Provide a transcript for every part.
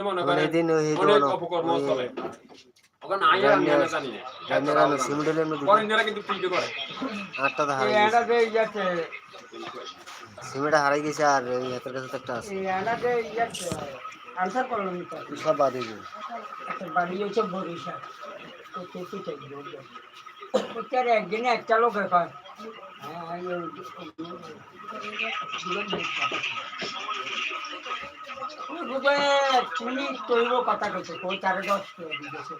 মনে এখন করেন অনেক অপকর্ম চলে। ওখানে আইয়া আমি জানি না। জানি না। জানি না আমি সিমুডেলের মধ্যে ফরেনাররা কিন্তু ফ্রিতে করে। আটটা তো হারাই গেছে। যে ইয়াতে সিমেটা হারাই গেছে আর হাতের কাছে একটা আছে। এই যে ইয়াতে আনসার করলাম তো। সব বাদ হয়ে গেছে। একটা বাড়ি হচ্ছে বরিশাল। তো কেটে থাকবে একদিনে একটা লোক হয়। তুমি তৈব কথা কইছে কই তারে দশ টাকা দিয়েছে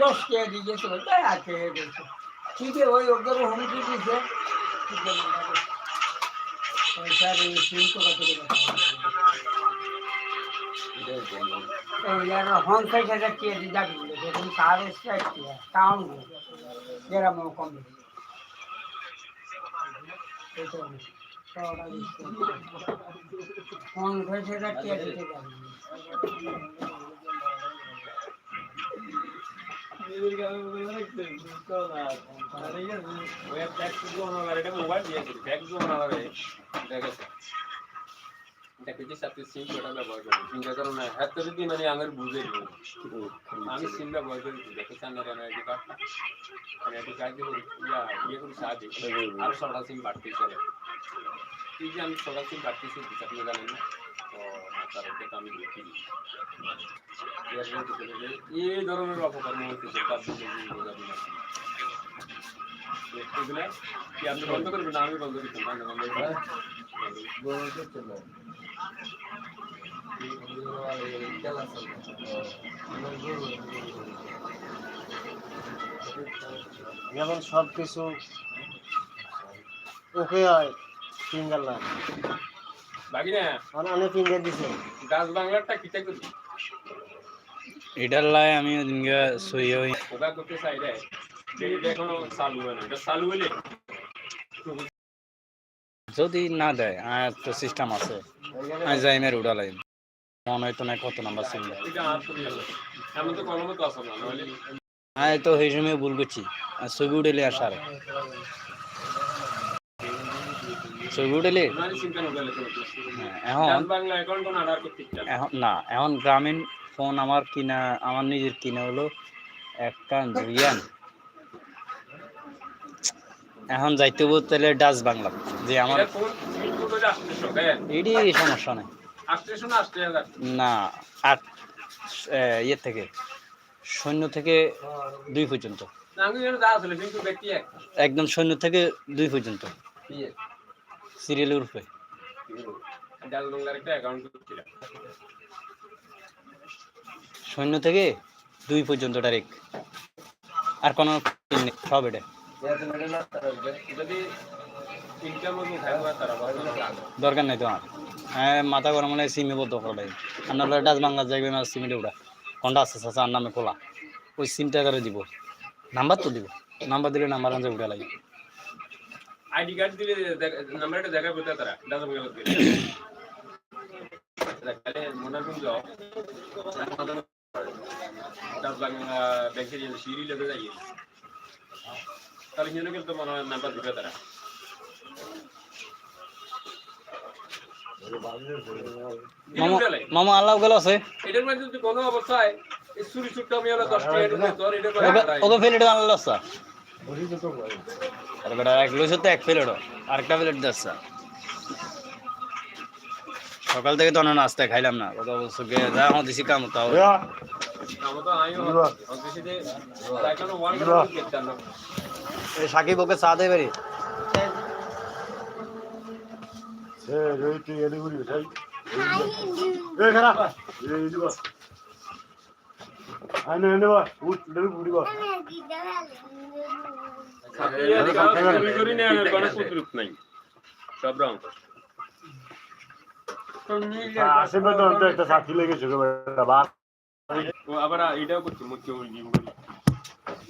দশ টাকা দিয়েছে তাই আছে ঠিক ওই ওদের হুমকি আছে পয়সার সিম কত টাকা হংসাই সেটা কে যাবি যখন তার এসছে টাউন যেরকম কম। হংসাই সেটা কে দিতে যাবি ওই ট্যাক্স এটা মোবাইল দিয়েছে ট্যাক্স জমানোর দেখেছে দেখেছি সাথে সিম কোটা ব্যবহার করি চিন্তা করো না হাত যদি মানে আমার বুঝে দিই আমি সিম ব্যবহার করি দেখে চান্না কেন এটি কার্ডটা আমি এটি কার্ড দিয়ে করি ইয়া ইয়ে করি সাহায্য আরও ছটা সিম বাড়তে চলে এই যে আমি ছটা সিম বাড়তেছি আপনি জানেন না তো তার এটা আমি দেখি এই ধরনের অপকর্ম হইতেছে তার জন্য বোঝাবি না এগুলা যেমন সব কিছু ওকে হয় ফিঙ্গার না অনেক ফিঙ্গার দিছে। গাছ বাংলারটা কিটা করি এটার লাই আমি ওদিনকে সই হই। ওগা করতে চাই রে। এটা এখনও চালু হয় না। এটা চালু হলে যদি না দেয় আর তো সিস্টেম আছে। আমি মনে কত নাম্বার তো সেই সময় ভুল করছি। আর ছবি আসার হ্যাঁ, এখন না এখন গ্রামীণ ফোন আমার কিনা আমার নিজের কিনা হলো একটা জুরিয়ান এখন যাইতে বলতে ডাচ বাংলা। যে আমার সকালে এডি সমস্যা নেই। না আট ইয়ে থেকে শূন্য থেকে দুই পর্যন্ত। একদম শূন্য থেকে দুই পর্যন্ত। ইয়ে। অ্যাকাউন্ট করছিলাম শূন্য থেকে দুই পর্যন্ত ডাইরেক্ট আর কোনো সব এটা। দরকার নাই তো আমার। হ্যাঁ মাথা গরম হলে সিমে বলতে করাই আপনার লোক ডাচ বাংলা যাইবে আমার সিমে উড়া। কোনটা আছে, চাচা আর নামে খোলা। ওই সিমটা করে দিব। নাম্বার তো দিব। নাম্বার দিলে নাম্বার আনতে উঠে লাগে। আইডি কার্ড দিলে নাম্বারটা তারা বাংলা বাংলা সিঁড়ি লেগে যাই তাহলে হিন্দু কিন্তু মনে হয় নাম্বার দিবে তারা মামা আল্লাহ গেল আছে। এটার মধ্যে যদি কোনো অবস্থায় এই চুরি আমি হলো দশ টাকা ঢুকে ওকে আনলো স্যার আরে বেটা এক লইছে তো এক প্লেট আরেকটা প্লেট দিচ্ছে সকাল থেকে তো নাস্তা খাইলাম না কথা বলছো গে যা আমার দিছি কাম তাও। আমার তো যে সাকিব ওকে চা দেবে রে আবার এটাও করছি মুখ্য জিম করি আমি আপনার কাছে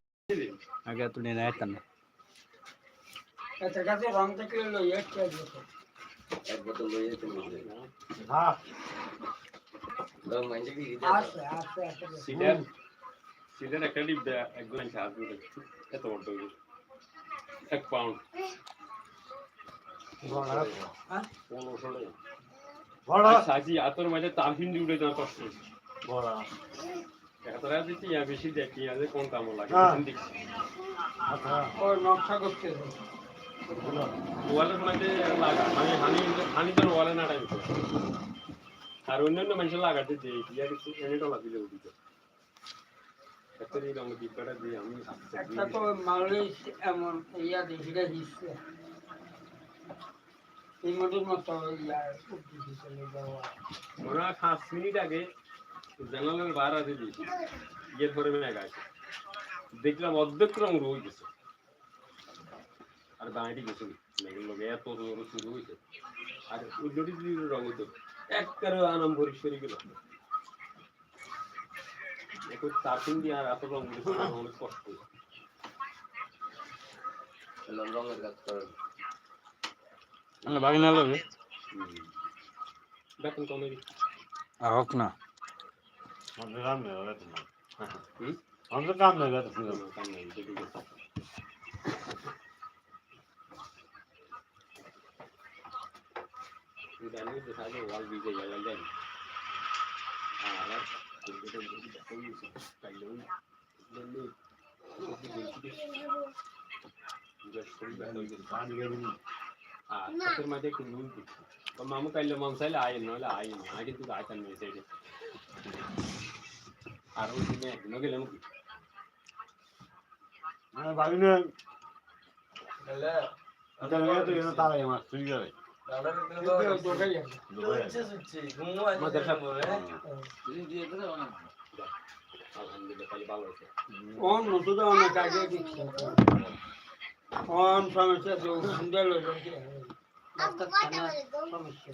আগে এত নিয়ে নেয় না। এটার কাছে রং থাকলে লইয়া খেয়ে যেত এক বোতল লই যেতে বলছে লোক মাইন্ডে কি দিতে আছে। আছে আছে সিডার সিডার একটা ডিপ একদম সাহায্য করে এত বড় হইল। এক পাউন্ড পনেরোশো টাকা বড়। সাজি আতর মাঝে তার হিন্দি উঠে যাওয়া কষ্ট বড়। এতটা দিচ্ছি ইয়া বেশি দেখি আজ কোন কাম লাগে হ্যাঁ। আচ্ছা নকশা করতে ওয়ালের মধ্যে লাগা মানে হানি হানি তোর ওয়ালে না টাইম আর অন্যান্য মানুষের লাগাতে যে ইয়া কিছু আমার ডিব্বাটা দিয়ে আমি একটা তো মালিশ এমন ইয়া দেখিটা হিসছে এই মধ্যে মতো ইয়া হয় পাঁচ মিনিট আগে জানালার বার আছে দিয়েছি। ইয়ের পরে মেঘ আছে। দেখলাম অর্ধেক রং রয়ে গেছে। আর দাঁড়িয়ে গেছে মেঘের লোক এত জোর শুরু হয়েছে। আর ওই জটি যদি রং হতো একবারে আনাম পরিষ্কারই গেল। এখন তারপিন দিয়ে আর এত রং অনেক কষ্ট রঙের কাজ করে বাকি না লাগবে বেতন কমেডি হোক না। আমাদের কাম নেই ওটা তোমার হুম আমাদের কাম নেই ওটা তোমার কাম নাই ঠিক আছে জানি তো সাথে ওয়াল দিতে গেল জানি আর কম্পিউটার বলি দেখো ইউজ কাইলো বললি পানি গেলি আর ওই দিনে একদিনও গেলাম কি? তারাই আমার তুই কোন নতুন দিচ্ছে কোন সমস্যা সমস্যা।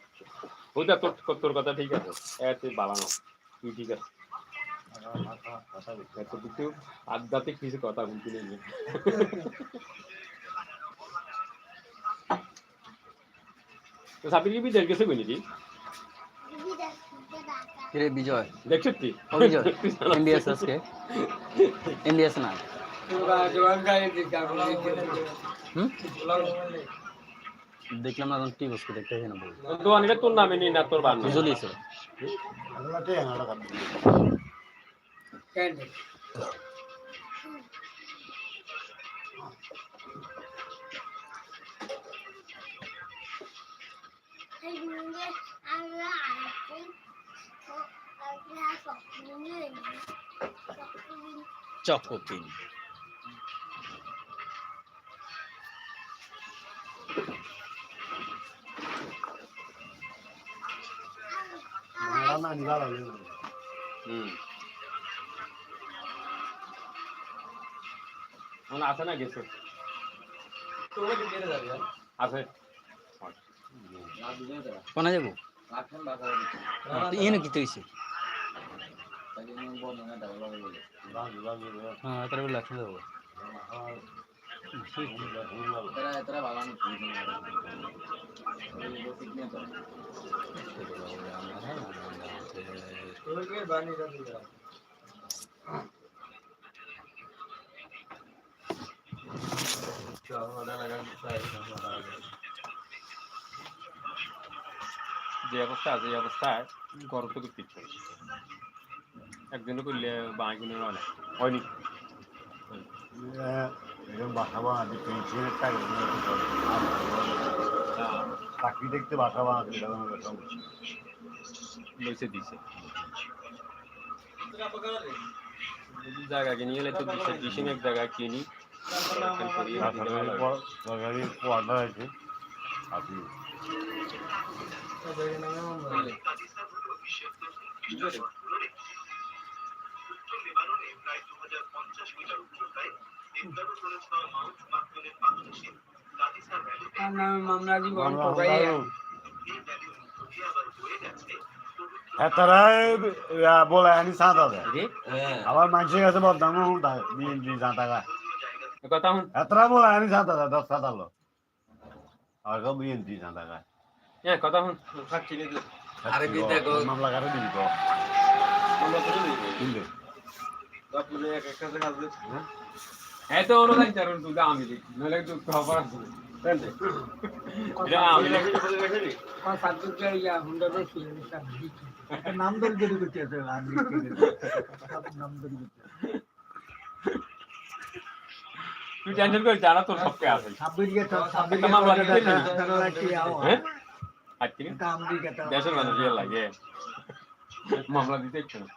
ওটা তোর তোর কথা ঠিক আছে। এতে বালানো তুই ঠিক আছে। আধ্যাত্মিক কিছু কথা বলতে নেই। তো সাবির কি বিদেশ গেছে কই নাকি? রে বিজয়? দেখছ তুই বিজয় এমবিএস আজকে। এমবিএস না? জোয়ান গায়ে দিতে হুম? দেখলাম না তখন টিভি বসকে দেখতে না বল দোয়ান এটা তোর নামে নেই না তোর বুঝলি ওটাই আমার কাছে কেন চকোপিন রান্না নিবা লাগে হুম মানে আছে না গেছে আছে কোনা যাব যে অবস্থা এই অবস্থায় গরম ইচ্ছে করে। একদিনও করলে বাঁ কিনে নয় হয়নি? এরকম বাসা বানাতে পেনশনের টাকা চাকরি দেখতে বাসা বানাতে এটা কোনো ব্যাপার না। দিছে জায়গা কিনি গেলে তো দুশো দুশো এক জায়গা কিনি এখন করি, দিতে ভালো লাগে। তরকারি পোয়াটা হয়েছে আপনি মামলা বাংলা। হ্যাঁ তারা বলে আনি সাত হাজার আবার মানুষের কাছে বদনাম বিএনপি সাত টাকা এ কথা হন এতটা বলে আনি সাত হাজার দশ সাত হলো আর কেউ বিএনপি সাত টাকা হ্যাঁ আরে বিদ্যা মামলা কারে দিবি তো হ্যাঁ? আমি নইলে তো খবর আছে জানতে এটা আমি ইয়া হুন্ডাতে ছিল সব দিচ্ছি নাম ধরে দেরি করতে আছে নাম ধরে তুই টেনশন করিস জানা তোর সবকে আছে। একটা নেই। হ্যাঁ দেশের মামলা দিতে ইচ্ছে না।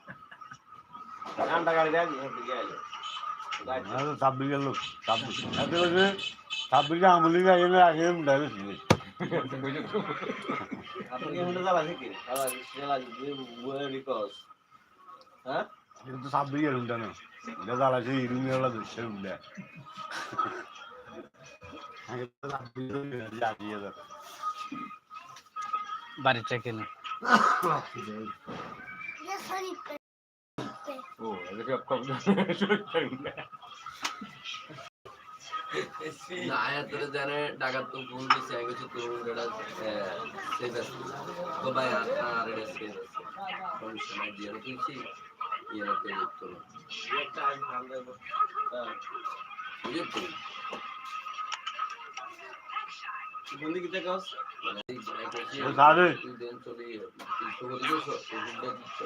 ছাব্বিশের লোক ছাব্বিশ ছাব্বিশে আমলি আগে আগে ডাইরে ছিল কিন্তু ছাব্বিশের উল্টা না এটা জ্বালাছে ইরুমি হলো দুশের উল্টা আগে তো ছাব্বিশের আগিয়ে যাবে বাড়িটা কেন কম শুরু করুন না তোরা জানে ডাকাত তো ফোন দিছে আগে তো এটা সেভ আছে। তো ভাই আর এটা সেভ আছে। সমস্যা নাই দিয়ে রাখছি ইয়ে তো বুঝে তো বন্দি কিতে কাজ ও তুই দেন চলি তুই দিছো তুই দিছ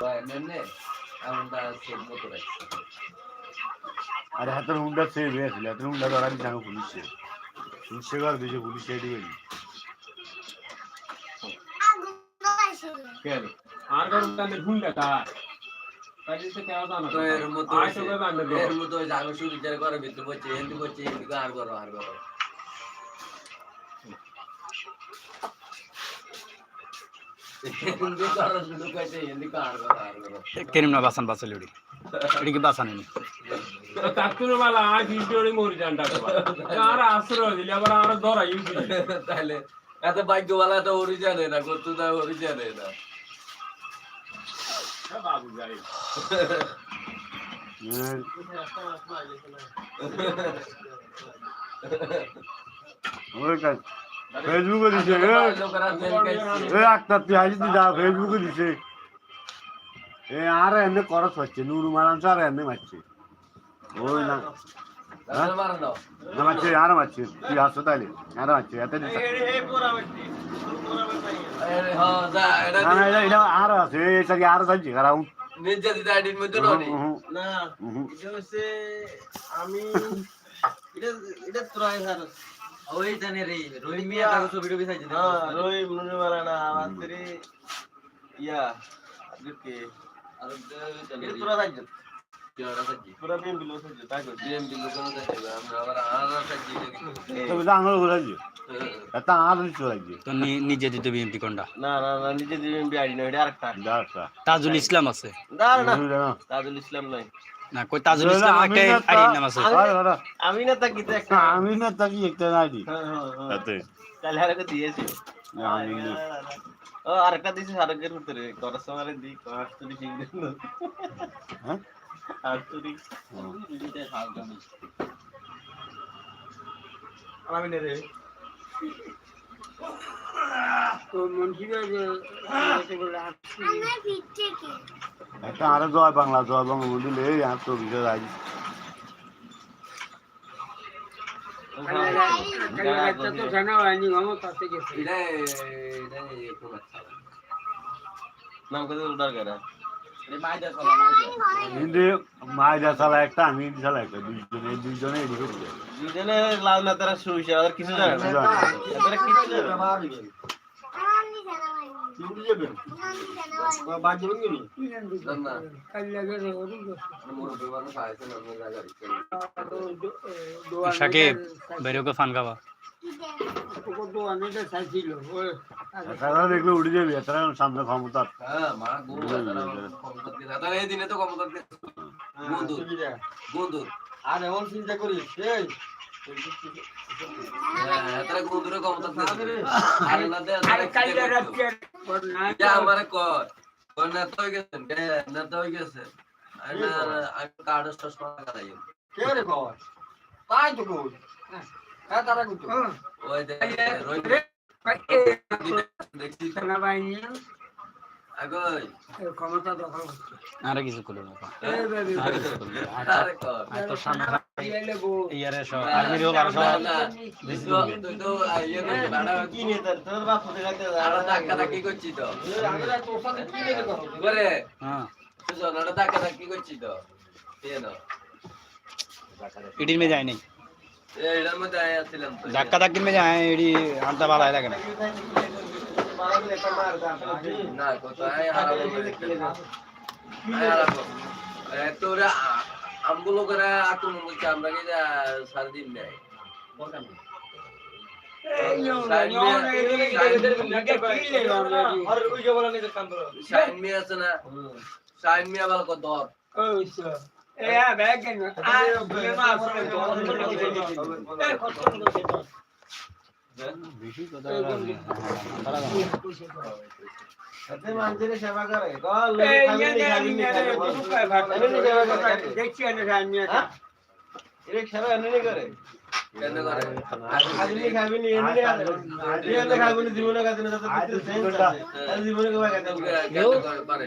ভাই নেনে আমরা সেভ মতো রাখছি। আরে হাতের হুন্ডা সেভ হয়েছিল হাতের হুন্ডা ধরা আমি পুলিশে। পুলিশে ঘর দিয়েছে পুলিশ এটি গেলি কেন আর কারণ তাদের হুন্ডা তা তাই সে কেন জানো? এন্দি করো শুরু করছে এন্দি আর করো আর করো কেন না বাসান বাসালি উড়ি এটি কি বাসানি তাকুর বালা আর ভিডিওরে মরি জানটা আর আশ্রয় দিলে আবার আর ধরা ইউজি তাহলে এত ভাগ্যওয়ালা তো ওরি জানে না করতে না ওরি জানে না বাবু যাই ওই কাজ। ফেসবুকে দিছে এই একটা তুই আসি তুই যা ফেসবুকে দিছে। এ আর এমনি করস হচ্ছে নুরু মারান আর এমনি মারছে। ওই না মারছে আর মারছে তুই আসো তাইলে আর মারছে এত আরে হ্যাঁ, আছে এটা কি আর কারণ হচ্ছে আমি এটা এটা ত্রয় হার ওই জানে রে রহিম মিয়া ছবি টবি চাইছে হ্যাঁ রই মারা না আমার তেরে ইয়া আজকে আর তোরা কর তাজুল ইসলাম আছে। না তাজুল ইসলাম নাই। না কই তাজুল ইসলাম আমি একটা না নাম আছে। আরে আরে আমি না তাকি তো একটা আমি না তাকি একটা নাই দি হ্যাঁ হ্যাঁ হ্যাঁ। তাতে। তাহলে আরেকটা দিয়েছি। না, আমি না। ও আরেকটা দিয়েছি আরেকের ভিতরে। করার সময় দি আটচল্লিশ ইংরেজ হ্যাঁ? আটচল্লিশ আমি না রে। একটা আরও জয় বাংলা জয় বাংলা মন্দির আর বিজয় রাজ আচ্ছা নাম কত? হিন্দি মাইদা চালা একটা আমি হিন্দি চালা একটা দুইজনে দুইজনে এদিক দুজনে লাল নেতারা শুইছে আর কিছু জানে না। এদের কিছু জানে না। না, না। না। সাকিব বেরোকে ফান খাবা। দেখলে উঠে যাবে সামনে ক্ষমতা। হ্যাঁ দিনে তো ক্ষমতা আর এমন চিন্তা করিস হ্যাঁ আমারে কর। নেতা হয়ে গেছেন নেতা হয়ে গেছেন আমি কার্ড স্টস করা কে রে কর তাই তো কই? হ্যাঁ তারা কই ওই যে রোহিত দেখছি। সেনাবাহিনী ক্ষমতা দখল আরে কিছু করবে না এই বেবি আরে কিছু করবে না। আরে কর। আর তোর সামনে এলে গো। ইয়ারে সব। আর্মিরও বারোশো তুই তো- তুই তো আইয়ে না বাড়া কি নিয়ে তোর? তোর বাপ কোথায় গেছে আরে ধাক্কা ধাক্কি করছি তো। আমি না তোর সাথে কি নিয়ে কথা করে হ্যাঁ। তুই জনাটা ধাক্কা ধাক্কি করছি তো। কেন ইটির মে যায় নাই। ধাক্কা ধাক্কির মে যায় এটি আনতে ভালো লাগে না তোরা আমগুলো করে আক্রমণ করছে আমরা কি যা সারা দিন নেই আর ওই যে বলা নিজের কাম করো শাইন মিয়া আছে না শাইন মিয়া ভালো করে নি দেখছি হ্যাঁ? সেবা করে। কেন করে? জীবনে জীবনে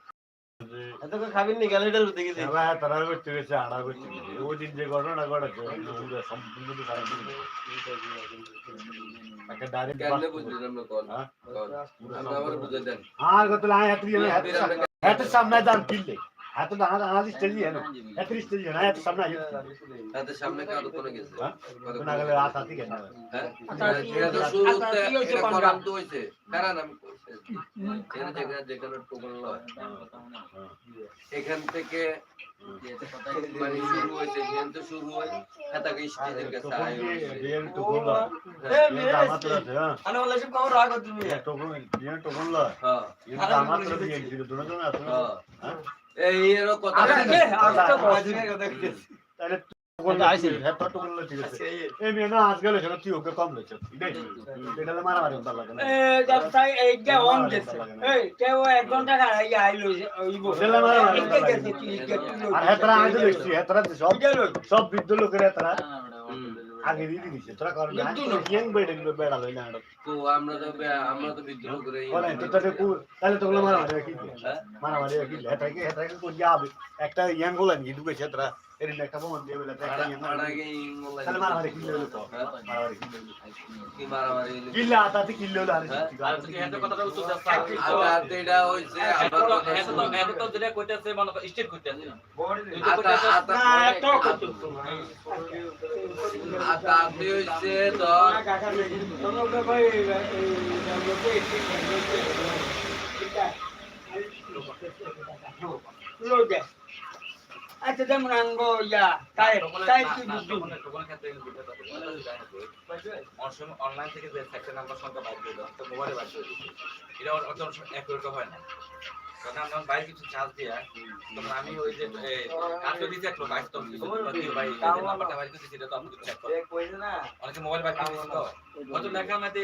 আর হ্যাঁ? কত সামনে দাম কিনলে হাত তো হাত হাত স্টেজ দিয়ে না হাত সামনে আইছে তাতে সামনে কারও কোনো গেছে। হ্যাঁ? না গেলে রাত হাতি কেন হ্যাঁ? তো শুরুতে এটা করাম তো হইছে কারণ আমি কইছি এর জায়গা যেখানে টোকন লয় এখান থেকে মানে শুরু হয়েছে এখান শুরু হয়। হাতাকে স্টেজের কাছে আয় বিয়ের তো লয় এ বিয়ের দামাত আছে হ্যাঁ। আনে বলে সব খবর রাখো তুমি। তখন বিয়ের তো লয় হ্যাঁ বিয়ের দামাত তো বিয়ে ছিল জন আছে হ্যাঁ? হ্যাঁ হ্যাঁ সব সব বৃদ্ধ লোকের হেতরা আগে দিয়ে দিছে তোরা কর না। ইয়াং বেড়ে লই না তো আমরা তো আমরা তো বিদ্রোহ করে ওরে তো তাহলে কু তাহলে তো মারা মারি কি? মারা মারি কি হেতরা কি হেতরা যাবে একটা ইয়াং বলেন কি ঢুকে হেতরা এর একটা বোন দিয়ে বলে ইয়াং আগে ইংলা তাহলে মারা মারি কি তো মারা মারি কি কি মারামারি হইল? আতাতে কিল্লা হলো আর হ্যাঁ? আর আঘাত এটা হইছে আবার কথা শুনো। আতা- আতা- এত কত আঘাত হইছে ধর আচ্ছা যেমন আনব ইয়া তাই তাই কি বুঝছ অনলাইন থেকে যে নাম্বার সংখ্যা বাইর করে তো মোবাইলে বাইর করে দিচ্ছি এটা অত অনেক হয় না কারণ আমরা বাইরে কিছু চার্জ দিয়া তখন আমি ওই যে কাছে দিতে একটা বাইক তো ভাই নাম্বারটা বাইর করছি সেটা তো আপনি চেক করুন অনেকে মোবাইল বাইর করে দিচ্ছে তো হয়তো লেখার মধ্যে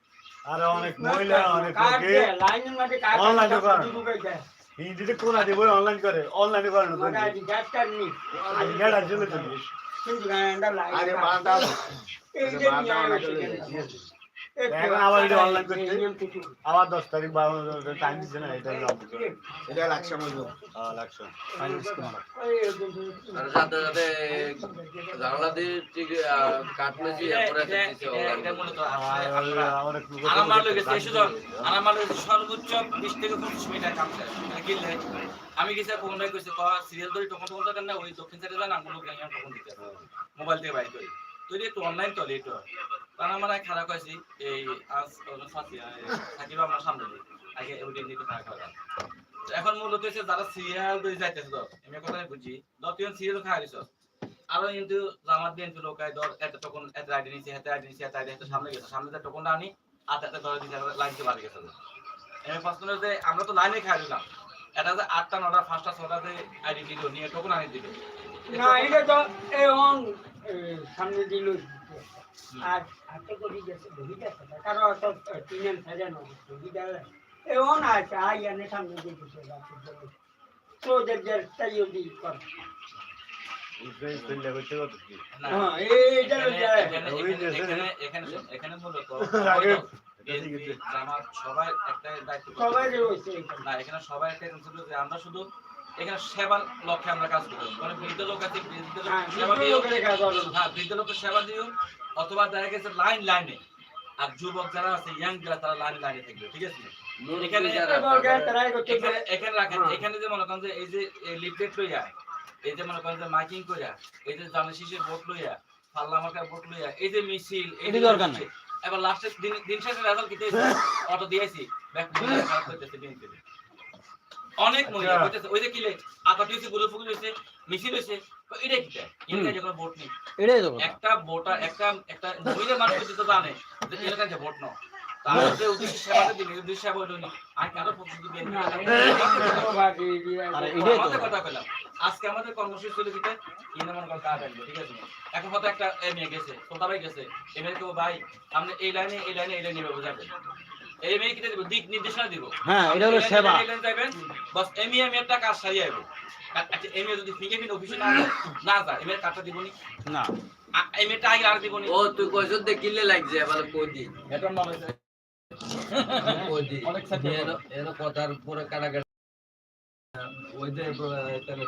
আর অনেক মহিলা অনেক অনলাইন লোকে। করে হিন্দিতে কোন কোনা বই অনলাইন করে? অনলাইনে করে না মানে আজ কাট কাটনি আরে গান্ডা আরে বারটা আবার এটা করতে? আবার দশ তারিখ বারো টাইম দিচ্ছে না এটা এটা লাগছে লাগছে সাথে সাথে জানলা দিয়ে ঠিক এটা- এটা সর্বোচ্চ বিশ থেকে পঁচিশ মিনিটের কাম করে মানে আমি গেছি ফোনটাই কইছি ক সিরিয়াল ধরে তখন তখন না ওই দক্ষিণ সাইডে যান আমগুলো তখন দিতে মোবাইল থেকে বাইর করি। তুই একটু অনলাইন চলে একটু কারণ আমার খারাপ হয়েছি এই আজ সাথী থাকিব আমার সামনে দিয়ে। আগে ওইটা নিতে খারাপ খাওয়া এখন মূলত হচ্ছে যারা সিরিয়াল ধরে যাইতেছে ধর, আমি কথা বুঝি, ধর, তুই সিরিয়াল খাওয়া দিছ আরও কিন্তু জামাত দিয়ে লোকায় ধর, এত তখন এত আইডি নিছে, এত আইডি নিছে, এত আইডি সামনে গেছে, সামনে যে টোকনটা আনি, আট এত ধরে দিছে লাইনতে বাড়ি গেছে আমি ফার্স্ট যে আমরা তো লাইনে খাই দিলাম এটা যে আটটা, নটা, পাঁচটা ছটাতে আইডি দিল, নিয়ে টোকন আনি দিল। না, এটা তো এই সামনে দিল। আর হাতে করে গেছে ধরি গেছে। কারণ তো তিন সাজানো এই আছে আই এনে সামনে দিয়ে দিছে তো তাই ওদি কর। এখানে- মূলত সবাই একটা দায়িত্ব সবাই। এখানে। সবাই একটা আমরা শুধু এখানে সেবার লক্ষ্যে আমরা কাজ করি। মানে বৃদ্ধ লোক আছে বৃদ্ধ হ্যাঁ লোকের হ্যাঁ সেবা দিও। অথবা দেখা গেছে লাইন লাইনে। আর যুবক যারা আছে ইয়াং যারা তারা লাইন লাইনে থাকবে ঠিক আছে? এখানে এখানে রাখেন হ্যাঁ। এখানে যে মনে করেন যে এই যে লিফলেট লইয়া এই যে মনে করেন যে মাইকিং কইরা এই যে জানে শিশের ভোট লইয়া পাল্লা মার্কার ভোট লইয়া এই যে মিছিল এই যে দরকার নাই। এবার লাস্টে দিন দিন শেষে রেজাল্ট অটো দিয়েছি ব্যাক খারাপ করতেছে দিন দিন অনেক মহিলা আচ্ছা। ওই যে কিলে আপাটি হয়েছে গুরু ফুকুল হয়েছে মিছিল হয়েছে তো এটা কি ইনকা যখন ভোট নেই এটাই তো একটা ভোটার একটা একটা মহিলা মানুষ যদি তো জানে যে এলাকায় যে ভোট নাও তো আজকে আমাদের কর্মসূচি চলে ঠিক আছে? এখন হয়তো একটা এমএ গেছে ভাই গেছে। এমএ কেউ ভাই আপনি এই লাইনে এই লাইনে এই লাইনে বোঝাবেন এই মেয়ে কিনে দিব দিক নির্দেশনা দিব। হ্যাঁ, এটা হলো এই লাইনে, সেবা। এই লাইনে যাবেন বাস এমএ এমএ একটা কাজ সারিয়ে আইব। আচ্ছা যদি অফিসে না যায়, যায় কাজটা দিবনি? না। এমএটা আগে আর দিবনি? ও তুই কইছ দেখিলে লাগছে এবার কই দি এটা নলেজ কই দি এর এর কথার পুরো কারাগার ওই যে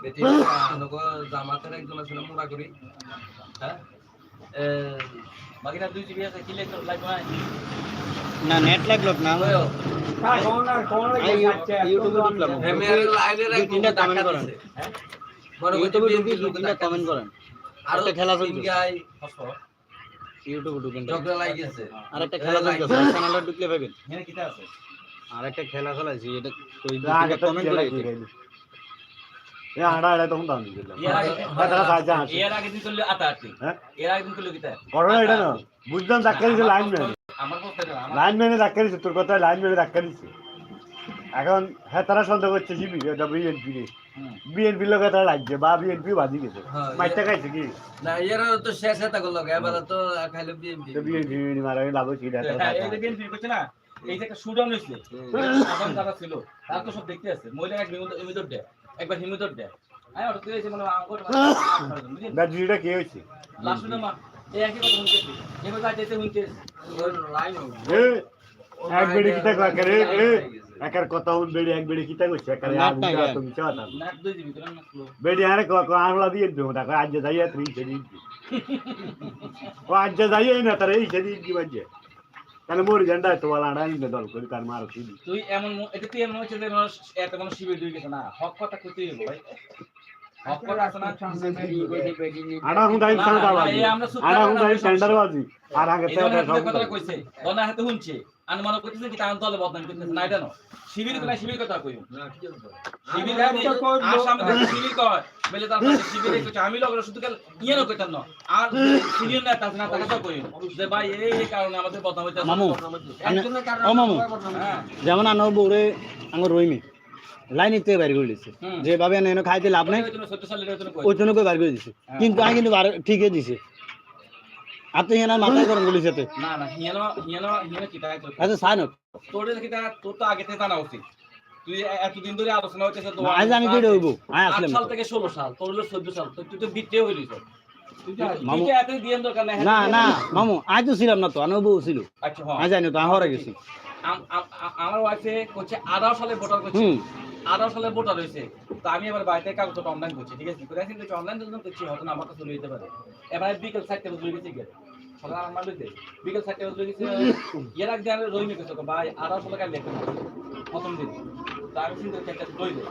বেটি জামাতের একজন আছে মোড়া করি হ্যাঁ? এ, বাকিটা দুই জিবি আছে কিলে তো লাগবে না না নেট লাগল না। ইউটিউবে ঢুকলাম। দুই তিনটা একজন করেন। দিছে, হ্যাঁ? মনে করছি ইউটিউবে ঢুকি দুই তিনটা কমেন্ট করেন। আরও একটা খেলা চলছে। ইউটিউবে ঢুকেন। ঝগড়া লাগিয়েছে আর একটা খেলা চলছে চ্যানেলে ঢুকলে পাবেন। এখানে কিটা আছে? আর একটা খেলা খেলাছি এটা কমেন্ট করে এ আড়া আড়া তখন দাম দিলাম তারা সাজা আছে এর আগে দিন করলে আতাআতি? এর আগে দিন করলে কিটা করোনা এটা না বুঝলাম ধাক্কা দিছে লাইন ম্যান আমার প্রশ্ন আমার লাইন ম্যানে ধাক্কা দিছে তোর কথা লাইন ম্যানে ধাক্কা দিছে এখন হ্যাঁ তারা সন্দেহ করছে এটা বিএনপি রে। বিএনপির লোক তারা লাগছে বা বিএনপি বাজি গেছে মাইটা খাইছে কি না এর তো শেষ হতে গেল এবার তো খাইলে বিএমপি বিএনপি মারা লাভ হচ্ছে এই যে বিএনপি করছে না এই যে একটা শুডাউন হয়েছে ছিল তারা তো সব দেখতে আছে মহিলা এক ইমিদর দেয় একবার হিমিদর দেয় আমি অটো দিয়েছি মানে আঙ্গুর ব্যাটারিটা কে হয়েছে? লাস্ট এই একই কথা এবার লাইন এক বেড়ে কিটা করে একার কথা হুন বেড়ি এক বেড়ি কিতা করছে একার আর না বুঝা গেল। তুমি চাতা নাক দুই দিবি তোরা বেড়ি আরে ক ক আরলা দিয়ে দিও টাকা আজ যাইয়া ত্রি সেদি ও আজ যাইয়া না তারে এই সেদি কি বাজে তাহলে মোর ঝান্ডা তো বলা না দল করি তার মার তুই তুই এমন এটা তুই এমন হচ্ছে যে মানুষ এত কোনো শিবির দুই গেছে না। হক কথা কইতে হইব ভাই। হক কথা আছে না? আড়া হুন দাই না, সান্ডা না, বাজি। এই আমরা সুৎ আড়া হুন দাই না, সেন্টার বাজি। আর আগে তো কথা কইছে। দনা হাতে শুনছে আমি মনে করতেছি কি তার দলে বদনাম করতেছে না এটা না শিবির না শিবির কথা কইও শিবির আসাম শিবির কয় বলে তার শিবিরে কইছে আমি লগরে শুধু কাল ইয়ে না কইতাম না আর সিনিয়র নেতা আছে না তাকে তো যে ভাই এই এই কারণে আমাদের বদনাম হইতাছে। মামু ও মামু হ্যাঁ। যেমন আনো বউরে রইমি লাইন ইতে বাইর করে দিছে। যেভাবে এনে খাইতে লাভ নাই ওই জন্য ওই করে বাইর করে দিছে। কিন্তু আমি কিন্তু ঠিকই দিছে। আপনি এনার মাথায় গরম বলেছে তো না না হিয়ানো হিয়ানো হিয়ানো কি টাকা আচ্ছা সাইন তোর দেখি তা তোর তো আগে থেকে জানা উচিত। তুই এতদিন ধরে আলোচনা হইতেছে তো আজ আমি হইব। আয় আট আসলাম সাল থেকে ষোলো সাল তোর হলো চোদ্দ সাল তো তুই তো বিটে হইলি তো মামু- তুই এত দিয়ে দরকার নাই না না মামু আজ তো ছিলাম না তো আনো বউ ছিল। আচ্ছা হ্যাঁ। আজ জানি তো গেছি। আমার ওয়াইফে করছে আঠারো সালে ভোটার করছে হুম। আঠারো সালে ভোটার হয়েছে তো আমি এবার বাড়িতে কাগজটা অনলাইন করছি ঠিক আছে? অনলাইন করছি হয়তো আমার কাছে চলে যেতে পারে। এবার বিকেল চারটে গেছি গেলে সকাল আমার লইতে বিকেল চারটে গেছি ভাই কাল লেখা প্রথম দিন। তো আমি চিন্তা করছি লই দে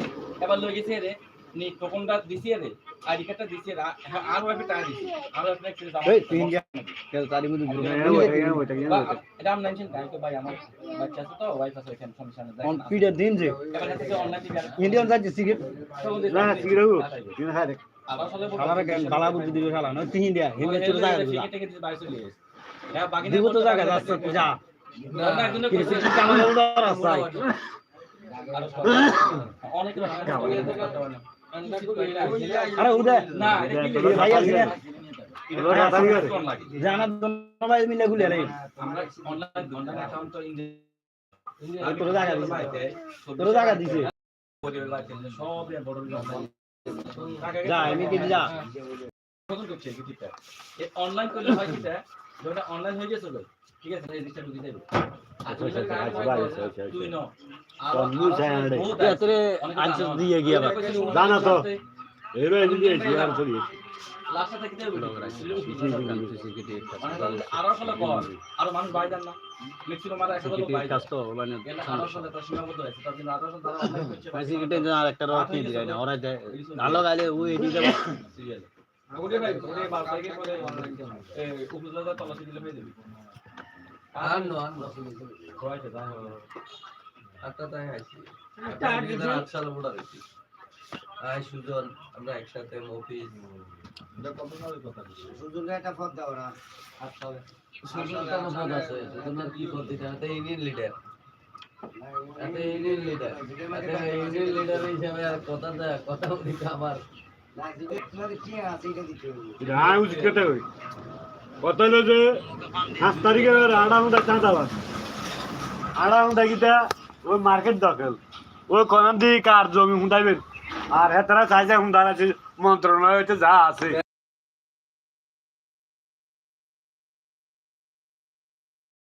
এবার লই গেছি রে নি টোকনটা দিছি রে আইডি কার্ডটা দিছি রে হ্যাঁ, আর ওয়াইফে টাকা দিছি আর ওয়াইফে এই তুই ইন্ডিয়া তারি মধ্যে ঘুরে এটা আমি নাইনছেন তাই তো ভাই আমার বাচ্চা আছে তো ওয়াইফ আছে এখানে সমস্যা নেই অন পিডের দিন যে? ইন্ডিয়ান যাচ্ছে সিগারেট না সিগরে দিন হারে আবার দিবে দিব তো জায়গা যাচ্ছে যা কি রে, তুই কালো কালো দর আছে আরে উদে। না ভাই আছে? না লোটা সিগরে জানা জন্য ভাই মিলে গুলে রে। আমরা অনলাইন অনলাইন অ্যাকাউন্ট তো আর তোর জায়গা দিছে। তোর জায়গা দিছে। সব বড় যা এমনি কি যা। কত করছে কিটা এ অনলাইন করলে হয় কিটা যেটা অনলাইন হয়ে গেছে ঠিক আছে রেজিস্টার ঢুকে যাবে আচ্ছা, আচ্ছা, আচ্ছা, আচ্ছা, আচ্ছা, আচ্ছা। দিয়ে গিয়া দেন তো। তার জন্য আরও সালে একটা তাই আইছি আটটা আট সালে ভোটার হয়েছি। আই সুজন আমরা একসাথে মফিজ। সুজনকে একটা ফোন দাও না সুজন কেন পদ আছে সুজনের কি পদ দিতে এত ইউনিয়ন লিডার এত ইউনিয়ন লিডার এত ইউনিয়ন লিডার হিসেবে আর কথা দেয় কথা বলি আমার। কথা হলো যে পাঁচ আড়া হুঁদা চাঁদা বাস আড়া গিতা ওই মার্কেট দখল। ওই কোন দিকে কার জমি হুঁদাইবেন আর হেতারা চাইছে হুম আছে মন্ত্রণালয় যা আছে।